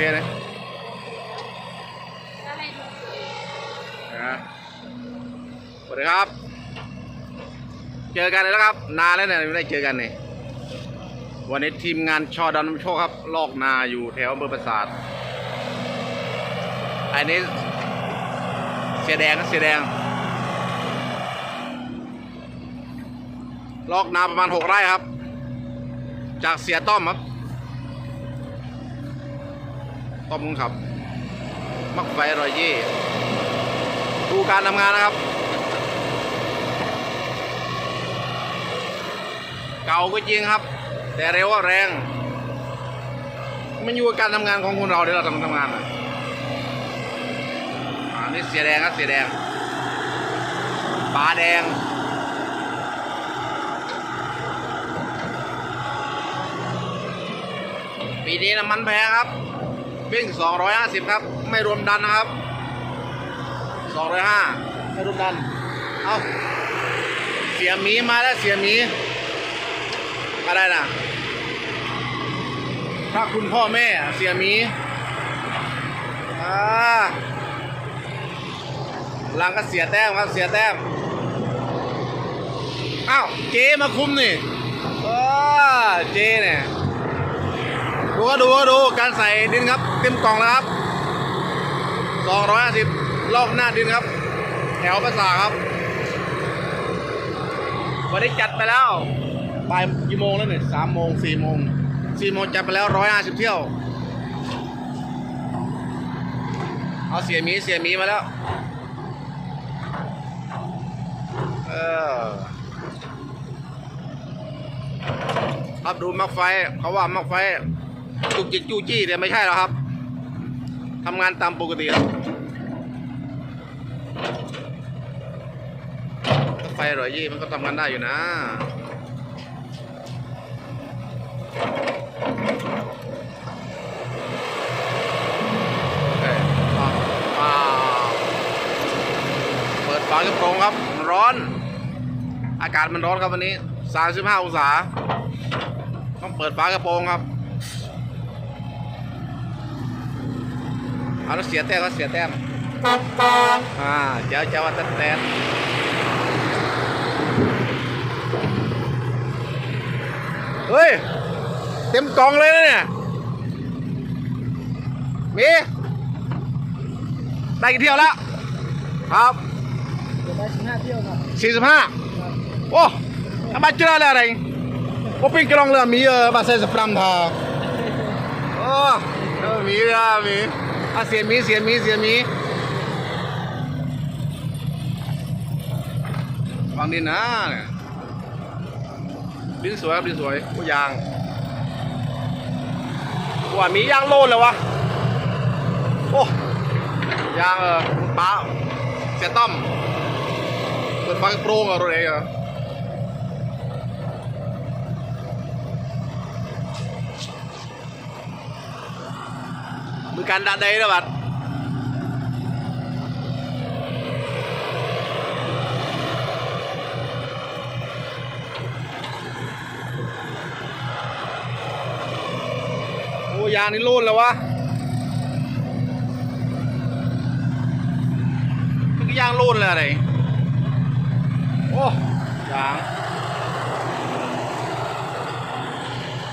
เคนะก็ให้ดูตัวเองนะสวัสดีครับ เจอกันแล้วครับ นานแล้วเนี่ยไม่ได้เจอกันเนี่ยวันนี้ทีมงานชอดอนำโชคครับ ลอกนาอยู่แถวอำเภอปราสาทอันนี้ เสียแดงนะเสียแดง ลอกนาประมาณหกไร่ครับ จากเสียต้อมครับ ต้มคุณครับ มักไฟรอยเย่ดูการทำงานนะครับ เก่าก็จริงครับ แต่เร็วว่าแรง มันอยู่กับการทำงานของคนเราเดี๋ยวเราทำทำงานอะอันนี้เสียแดงครับเสียแดงปลาแดงปีนี้น้ำมันแพงครับ วิ่ง 250 ครับ ไม่รวมดันนะครับ 205 ไม่รวมดัน เอาเสียมีมาแล้วเสียมีมาได้นะพระคุณพ่อแม่เสียมีอ่าหลังก็เสียแต้มครับเสียแต้มอ้าวเจมาคุมนี่เออเจเนี่ย ดูก็ดูก็ดูการใส่ดินครับเต็มกล่องแล้วครับ250ลอกหน้าดินครับ แถวภาษาครับ วันนี้จัดไปแล้วบ่ายกี่โมงแล้วเนี่ยสามโมงสี่โมงสี่โมงจัดไปแล้วร้อยห้าสิบเที่ยว เอาเสียมีเสียมีมาแล้ว เออครับดูมักไฟ เขาว่ามักไฟ จุกจิกจู้จี้แต่ไม่ใช่หรอกครับทำงานตามปกติครับไฟร่อยยี่มันก็ทำงานได้อยู่นะเอ้ยอะอ่าเปิดฝากระโปรงครับมันร้อน อากาศมันร้อนครับวันนี้ 35 องศา ต้องเปิดฝากระโปรงครับ เอาแล้วเสียแต้มก็เสียแต้มอ่าเจ้าเจ้าว่าตัดแต้มเฮ้ย เต็มกล่องเลยนะเนี่ยมีได้กี่เที่ยวแล้วครับเดี๋ยวไปสิบห้าเที่ยวครับสี่สิบห้าโอ้ทำไมเจออะไรโอ้ปิ้งกระลองเรือมีเออบาเซ่สปรัมทาโอ้เออมีเรือมี อะเสียมีเสียมีเสียมีฟังดินนะเนี่ยดินสวยครับดินสวยผู้ยางว่ามียางโลนเลยวะโอ้ยางเออป้าเสียต้อมเปิดไฟโปร่งอะไรเองอ มือกันดันได้แล้วบัดโอ้ยางนี่โล่นแล้ววะมันก็ยางโล่นเลยอะไรโอ้ยาง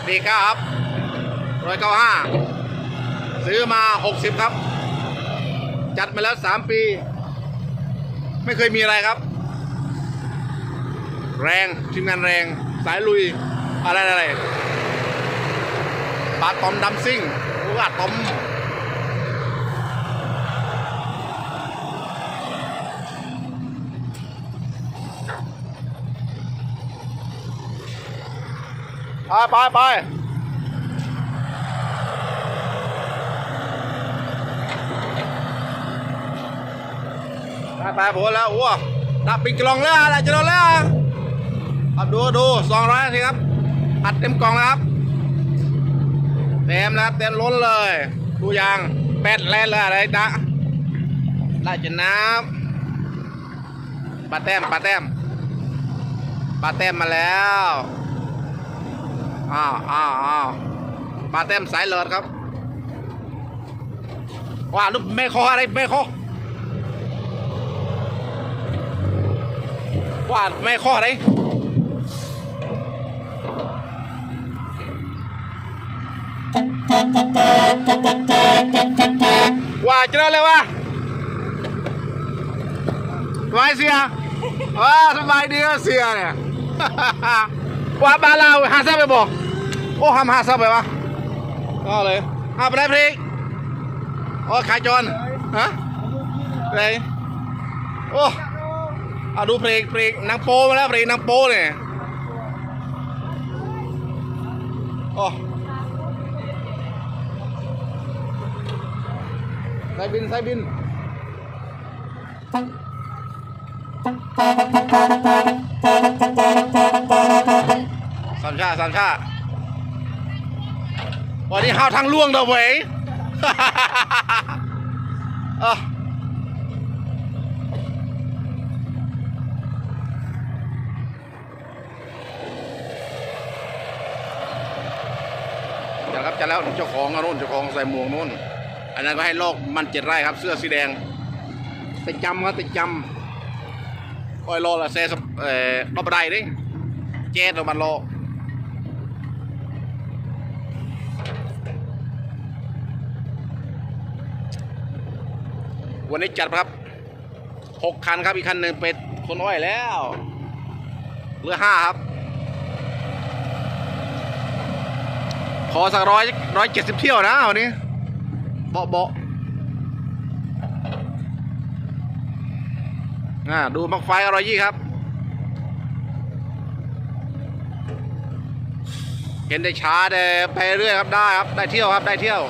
ดีครับร้อยเก้าห้า ซื้อมาหกสิบครับ จัดมาแล้วสามปี ไม่เคยมีอะไรครับ แรงทีมงานแรงสายลุย อะไรอะไรปลาตอมดำซิ่งโอ้อาตอมไปไปไป ไปไปโผล่แล้วโอ้ดับปิดกล่องแล้วอะไรจะโดนแล้วครับดูดูสองร้อยสิครับอัดเต็มกล่องแล้วครับเต็มแล้วเต็มล้นเลย ดูยางแปดแลนเลยอะไรจ๊ะได้จะน้ำปลาแต้มปลาแต้มปลาแต้มมาแล้วอ้าวอ้าวอ้าวปลาเต็มสายเลิศครับว่าลูกแม่คออะไรแม่คอ ว่าแม่คออะไรว่าเจอเลยวะสบายเสียว้าสบายดีเสียเนี่ยว่าบาลาวหาซับไปบอกโอ้ห้ามหาซับไปวะก็เลยห้าไปได้เพลงโอ้ขายจรฮะอะไรโอ้ เอาดูเพลงเพลงนางโปมาแล้วเพลงนางโปเนี่ยโอ้สายบินสายบินสามชาสามชาวันนี้ห้าวทางล่วงเด้อเว้ยเออ ครับจัดแล้วเจ้าของอะนู่นเจ้าของใส่หมวกนู่นอันนั้นก็ให้ลอกมันเจ็ดไร่ครับ เสื้อสีแดงติดจำครับติดจำโอ้ยรอละเซ่สเอ่อรอบบันไดดิเจ็ดเรามันโลวันนี้จัดครับหกคันครับอีกคันหนึ่งเป็นคนอ้อยแล้วเหลือห้าครับ ข อสักร้อยร้อยเจ็ดสิบเที่ยวนะวันนี้เบาเบาอ่าดูมักไฟอร่อยยี่ครับ เห็นได้ช้าแต่ไปเรื่อยครับได้ครับได้เที่ยวครับได้เที่ยว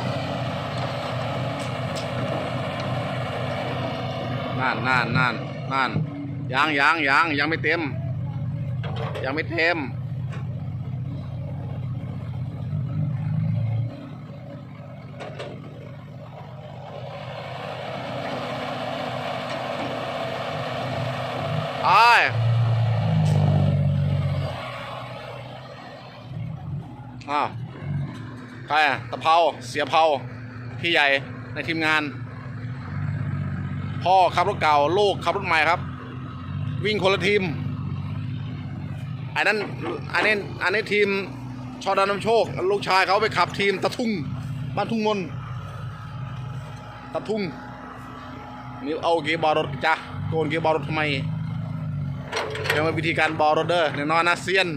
นั่นนั่นนั่นนั่นยังยังยังยังไม่เต็ม ยังไม่เต็มไป อ้าวใครอะตะเภาเสียเภาพี่ใหญ่ในทีมงาน พ่อขับรถเก่าลูกขับรถใหม่ครับ วิ่งคนละทีมอันนั้นอันนี้อันนี้ทีมชอดานนำโชค ลูกชายเขาไปขับทีมตะทุ่งบ้านทุ่งมนตะทุ่งนี่เอาเกียร์บอรถจ้ะโกนเกียร์บอรถทำไมยังเป็นวิธีการบอรถเด้อแน่นอนนะเซียน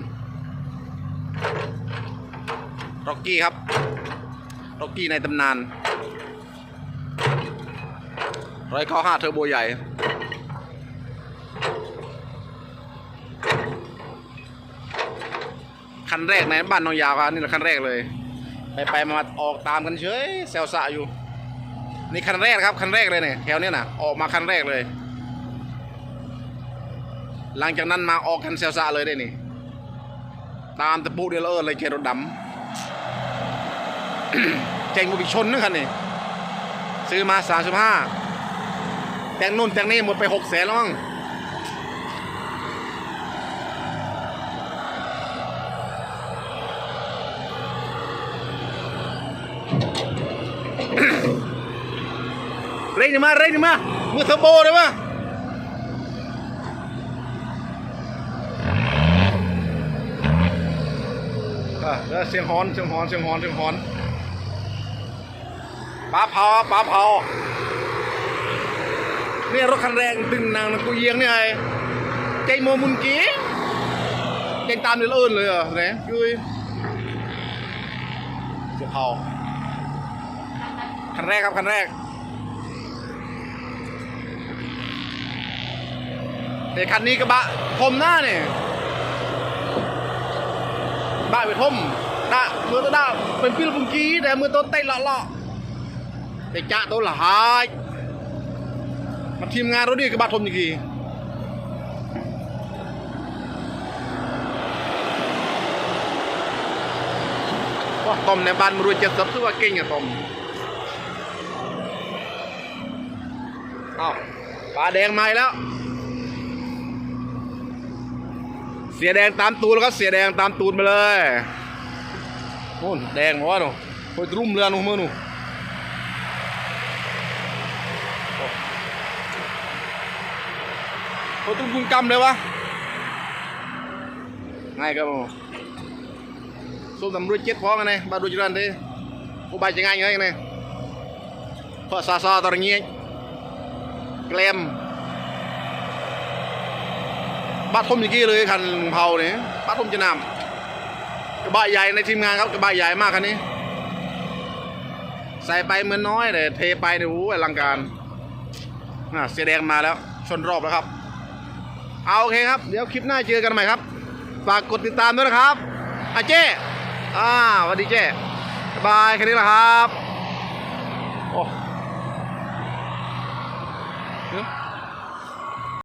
ร็อกกี้ครับร็อกกี้ในตำนานร้อยข้อห้าเทอร์โบใหญ่คันแรกในบ้านน้องยาวครับนี่แหละคันแรกเลย ไปไปมามาออกตามกันเฉยแซวสะอยู่ นี่คันแรกครับคันแรกเลยเนี่ยแถวเนี้ยนะออกมาคันแรกเลย หลังจากนั้นมาออกกันแซวสะเลยได้นี่ตามตะปูเดียวเออเลยเกรถดำ เจ๋งกว่าบิชนนึงคันนี่ซื้อมาสามสิบห้าแต่งนู่นแต่งนี่หมดไปหกแสนแล้วมั้งเร่งหน่อยมาเร่งหน่อยมามือเทอร์โบเลยมาอะเสียงฮอนเสียงฮอนเสียงฮอนเสียงฮอน ปลาเผาปลาเผาเนี่ยรถคันแรงตึงนางนะกูเยียงเนี่ยไอ้ใจโมมุนกี้ใจตามเดือดเอิญเลยเหรอเนี่ยยุยเสียเผาคันแรกครับคันแรกแต่คันนี้กระบะทมหน้าเนี่ยบ้าไปทมหน้ามือตัวหน้าเป็นพิลปุงกี้แต่มือตัวเต้นเลาะ ๆแต่จ้าตัวละหายมาทีมงานรถดีกระบะทมอย่างกี้ว่าต้มในบ้านมรวยเจ็ดสับซื้อว่าเก่งอะต้มอ้าวปลาแดงมาแล้ว เสียแดงตามตูนแล้วก็เสียแดงตามตูนไปเลยนู่นแดงหัวหนูโอยรุ่มเรือหนูมือหนู เขาตุ้มกุ้งกำเลยวะง่ายครับผมส้มตำรวจเจ็ดพอกันเลยบาดูจรันทีกูใบจะง่ายยังไงกันเลยพอซาซาตอนนี้เกลมบ้านทมอย่างกี้เลยคันเผาเนี่ยบ้านทมจะนำกระบะใหญ่ในทีมงานครับกระบะใหญ่มากคันนี้ ใส่ไปเหมือนน้อยแต่เทไปเนี่ยโอ้โหอลังการอะเสียแดงมาแล้ว ชนรอบแล้วครับ เอาโอเคครับ เดี๋ยวคลิปหน้าเจอกันใหม่ครับ ฝากกดติดตามด้วยนะครับอาเจ้อ่าสวัสดีเจ้บ๊ายบายแค่นี้แหละครับ